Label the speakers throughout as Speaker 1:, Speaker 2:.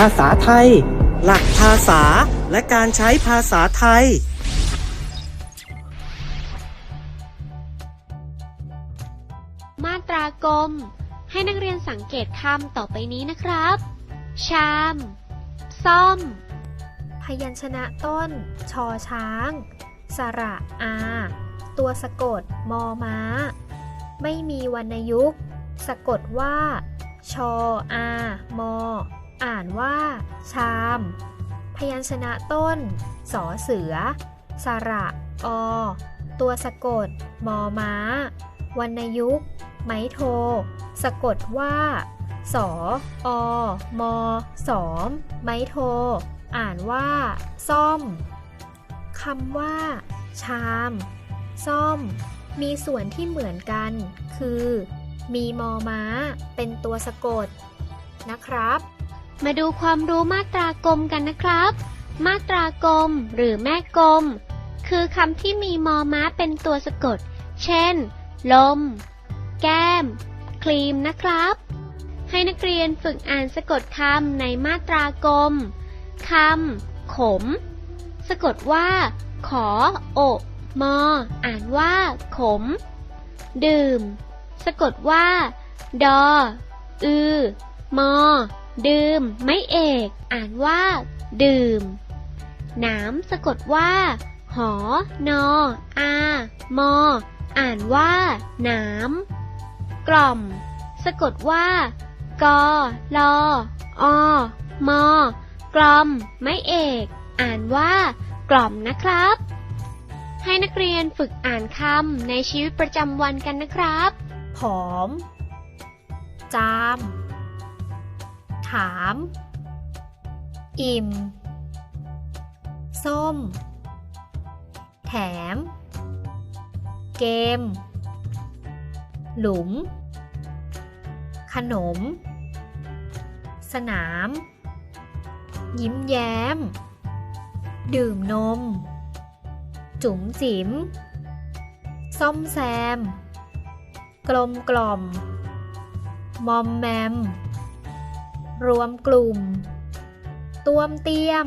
Speaker 1: ภาษาไทย หลักภาษาและการใช้ภาษาไทย
Speaker 2: มาตรากลมให้นักเรียนสังเกตคำต่อไปนี้นะครับ ชาม ซ่อม
Speaker 3: พยัญชนะต้น ชอช้าง สระอา ตัวสะกด มอม้า ไม่มีวรรณยุกต์ สะกดว่า ชออามอ อ่านว่า ชาม พยัญชนะต้น สอเสือ สระ อ ตัวสะกด มอม้า วรรณยุกต์ ไม้โท สะกดว่า สอ อ มอสอม ไม้โท อ่านว่า ซ่อม คำว่า ชาม ซ่อม มีส่วนที่เหมือนกัน คือ มีมอม้า เป็นตัวสะกดนะครับ
Speaker 2: มาดูความรู้มาตรากลมกันนะครับ มาตรากลมหรือแม่กลมคือคำที่มีมอม้าเป็นตัวสะกด เช่น ลม แก้ม ครีมนะครับ ให้นักเรียนฝึกอ่านสะกดคำในมาตรากลมคำขม สะกดว่า ขอ โอ มอ อ่านว่า ขม ดื่ม สะกดว่า ดอ อือ มอ ดื่ม ไม่เอก อ่านว่า ดื่ม น้ำสะกดว่า หอ นอ อา มอ อ่านว่า น้ำ กล่อม สะกดว่า กอลออมอกล่อม ไม่เอก อ่านว่า กล่อมนะครับ ให้นักเรียนฝึกอ่านคำในชีวิตประจำวันกันนะครับ
Speaker 3: ผอม จาม ถาม อิ่ม ส้ม แถม เกม หลุม ขนม สนาม ยิ้มแย้ม ดื่มนม จุ๋มจิ๋มซ่อมแซม กลมกล่อม มอมแมม รวมกลุ่ม ต้วมเตี้ยม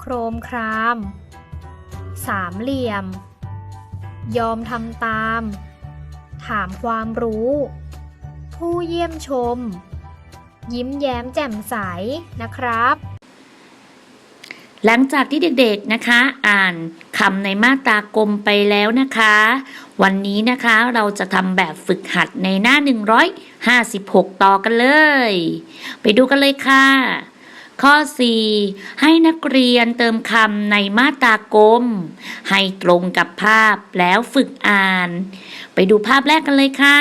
Speaker 3: โครมคราม สามเหลี่ยม ยอมทำตาม ถามความรู้ ผู้เยี่ยมชม ยิ้มแย้มแจ่มใสนะครับ
Speaker 4: หลังจากที่เด็กๆนะคะ อ่านคำในมาตรากลมไปแล้วนะคะ วันนี้นะคะเราจะทำแบบฝึกหัดในหน้า 156 ต่อกันเลย ไปดูกันเลยค่ะ ข้อ 4 ให้นักเรียนเติมคำในมาตรากลม ให้ตรงกับภาพแล้วฝึกอ่าน ไปดูภาพแรกกันเลยค่ะ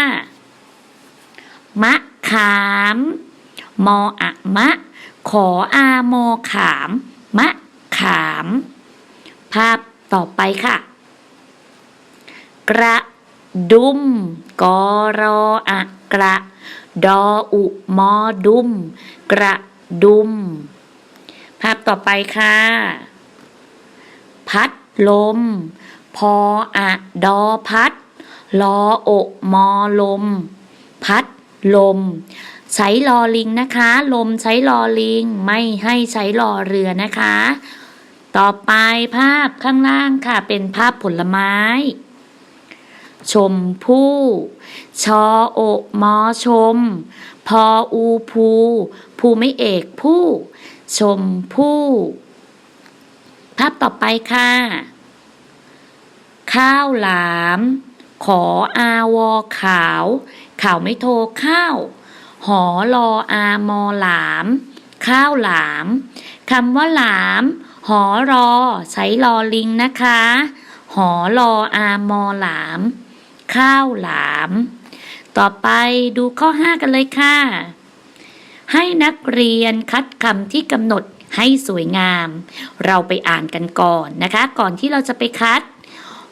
Speaker 4: มะขาม มออะมะ ขออามอขาม มะ ขาม ภาพต่อไปค่ะ กระดุมกอรออะกระ ดออุมอดุม กระดุม ภาพต่อไปค่ะ พัดลม พออะดอพัดลอโอะมอลม พัดลม ใช้ลอลิงนะคะ ลมใช้ลอลิง ไม่ให้ใช้ลอเรือนะคะ ต่อไปภาพข้างล่างค่ะ เป็นภาพผลไม้ ชมพู่ ชอโอมอชม พออูภูภูไม่เอกผู้ ชมพู่ ภาพต่อไปค่ะ ข้าวหลาม ขออาวอขาว ขาวไม่โทข้าว หอรออามอหลาม ข้าวหลามคำว่าหลาม หอรอ ใช้ลอลิงนะคะ หอรออามอหลาม ข้าวหลาม ต่อไปดูข้อ 5 กันเลยค่ะ ให้นักเรียนคัดคำที่กำหนดให้สวยงาม เราไปอ่านกันก่อนนะคะ ก่อนที่เราจะไปคัด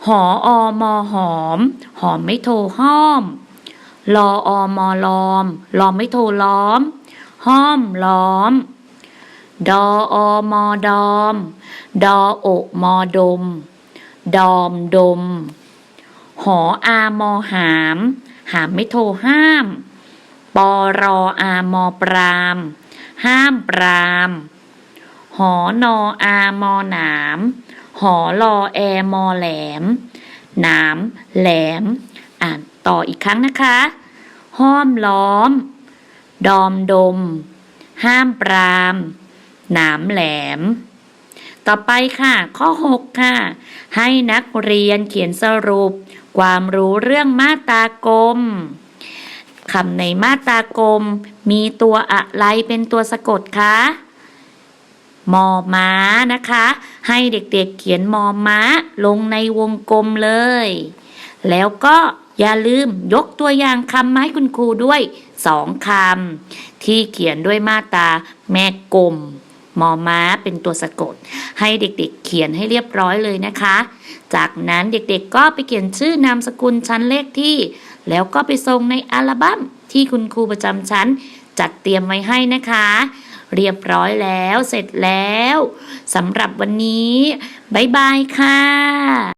Speaker 4: หออมอหอม หอมไม่โทห้อมลออมอลอม ลอมไม่โทล้อม ห้อมล้อม ดออมอดอม ดอโอมอดม ดอมดม หออามอหาม หามไม่โทรห้าม ปอรออามอปราม ห้ามปราม หอนออามอหนาม หอลอแอมอแหลม หนามแหลม อ่านต่ออีกครั้งนะคะ ห้อมล้อม ดอมดม ห้ามปราม หนามแหลม ต่อไปค่ะ ข้อ 6 ค่ะ ให้นักเรียนเขียนสรุป ความรู้เรื่องมาตรากลมคำในมาตรากลม มีตัวอะไรเป็นตัวสะกดคะมอม้านะคะ ให้เด็กๆเขียนมอม้าลงในวงกลมเลย แล้วก็อย่าลืมยกตัวอย่างคำมาให้คุณครูด้วยสองคำที่เขียนด้วยมาตาแม่กลม มอม้าเป็นตัวสะกด ให้เด็กๆเขียนให้เรียบร้อยเลยนะคะ จากนั้นเด็กๆก็ไปเขียนชื่อนามสกุลชั้นเลขที่ แล้วก็ไปส่งในอัลบั้มที่คุณครูประจำชั้น จัดเตรียมไว้ให้นะคะ เรียบร้อยแล้วเสร็จแล้วสำหรับวันนี้ บ๊ายบายค่ะ